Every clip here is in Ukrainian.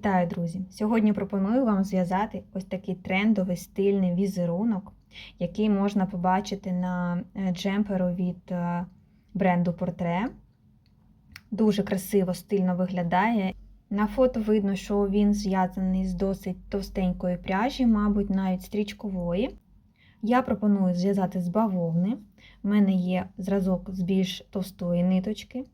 Вітаю, друзі! Сьогодні пропоную вам зв'язати ось такий трендовий стильний візерунок, який можна побачити на е, джемперу від е, бренду Portre. Дуже красиво, стильно виглядає. На фото видно, що він зв'язаний з досить товстенької пряжі, мабуть, навіть стрічкової. Я пропоную зв'язати з бавовни. У мене є зразок з більш товстої ниточки.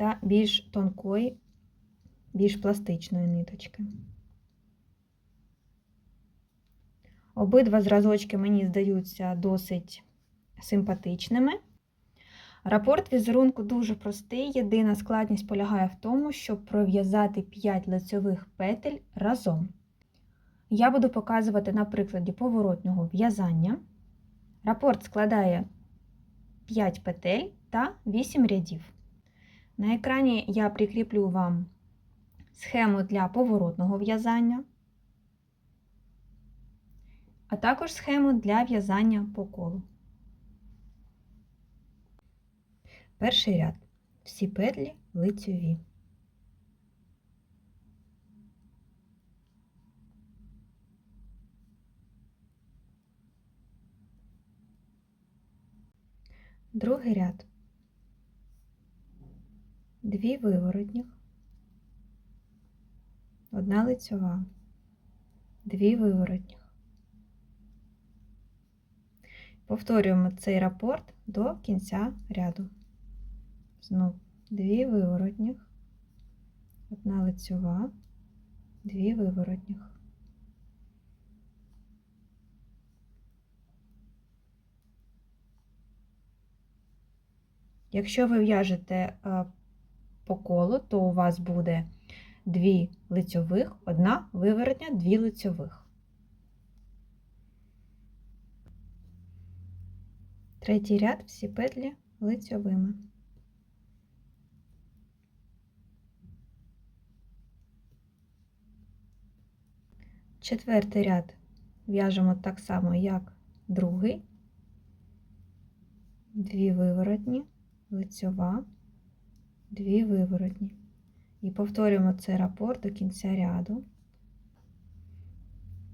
Та більш тонкої, більш пластичної ниточки. Обидва зразочки мені здаються досить симпатичними. Рапорт візерунку дуже простий. Єдина складність полягає в тому, щоб пров'язати 5 лицьових петель разом. Я буду показувати на прикладі поворотнього в'язання. Рапорт складає 5 петель та 8 рядів. На екрані я прикріплю вам схему для поворотного в'язання, а також схему для в'язання по колу. Перший ряд. Всі петлі лицьові. Другий ряд дві виворотніх, одна лицьова, дві виворотніх. Повторюємо цей рапорт до кінця ряду. Знов дві виворотніх, одна лицьова, дві виворотніх. Якщо ви в'яжете е, по колу, то у вас буде дві лицьових, одна виворотня, дві лицьових. Третій ряд всі петлі лицьовими. Четвертий ряд в'яжемо так само, як другий, дві виворотні, лицьова дві виворотні. І повторюємо цей рапорт до кінця ряду.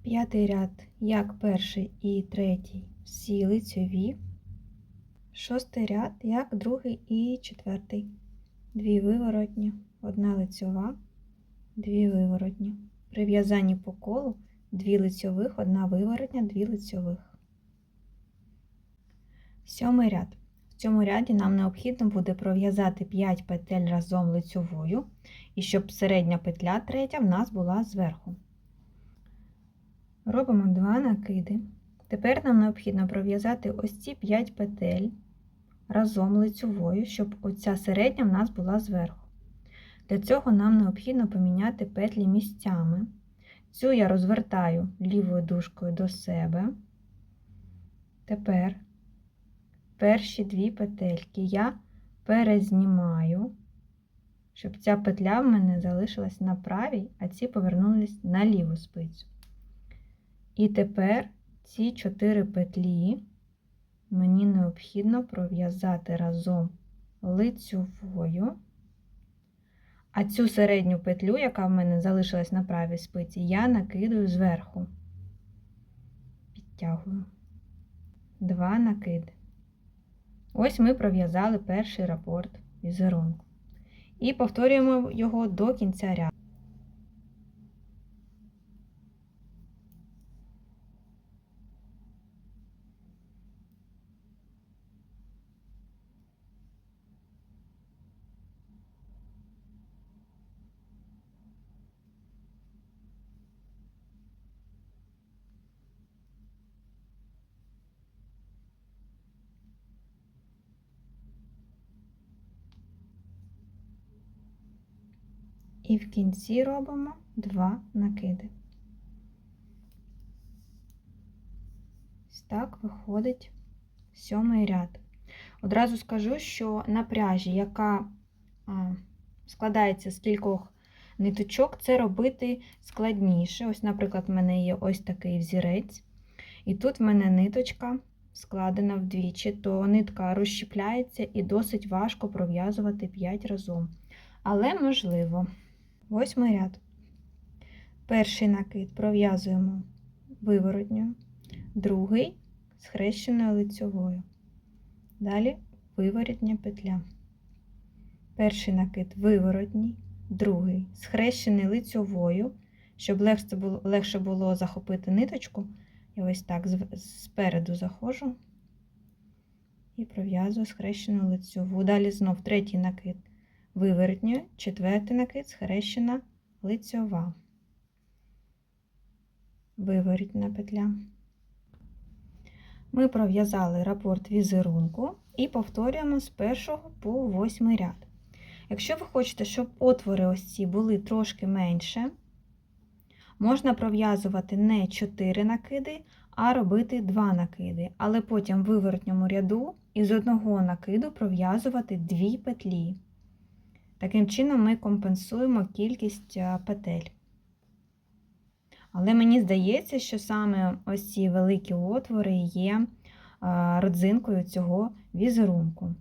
П'ятий ряд, як перший і третій, всі лицьові. Шостий ряд, як другий і четвертий. Дві виворотні, одна лицьова, дві виворотні. При в'язанні по колу дві лицьових, одна виворотня, дві лицьових. Сьомий ряд. В цьому ряді нам необхідно буде пров'язати 5 петель разом лицьовою, і щоб середня петля третя в нас була зверху. Робимо 2 накиди. Тепер нам необхідно пров'язати ось ці 5 петель разом лицьовою, щоб оця середня в нас була зверху. Для цього нам необхідно поміняти петлі місцями. Цю я розвертаю лівою дужкою до себе. Тепер перші дві петельки я перезнімаю, щоб ця петля в мене залишилась на правій, а ці повернулись на ліву спицю. І тепер ці чотири петлі мені необхідно пров'язати разом лицьовою. А цю середню петлю, яка в мене залишилась на правій спиці, я накидаю зверху, підтягую два накиди. Ось ми пров'язали перший рапорт візерунку. І повторюємо його до кінця ряду. І в кінці робимо два накиди. Ось так виходить сьомий ряд. Одразу скажу, що на пряжі, яка складається з кількох ниточок, це робити складніше. Ось, наприклад, в мене є ось такий взірець. І тут в мене ниточка складена вдвічі, то нитка розщіпляється і досить важко пров'язувати 5 разом. Але можливо. Восьмий ряд. Перший накид пров'язуємо виворотньою, другий схрещеною лицьовою. Далі виворотня петля. Перший накид виворотній, другий схрещений лицьовою, щоб легше було, легше було захопити ниточку. Я ось так спереду заходжу і пров'язую схрещену лицьову. Далі знов третій накид виворотньою, четвертий накид схрещена лицьова. Виворітна петля. Ми пров'язали рапорт візерунку і повторюємо з першого по восьмий ряд. Якщо ви хочете, щоб отвори ось ці були трошки менше, можна пров'язувати не 4 накиди, а робити 2 накиди, але потім в виворотньому ряду із одного накиду пров'язувати 2 петлі. Таким чином ми компенсуємо кількість е, петель. Але мені здається, що саме ось ці великі отвори є е, родзинкою цього візерунку.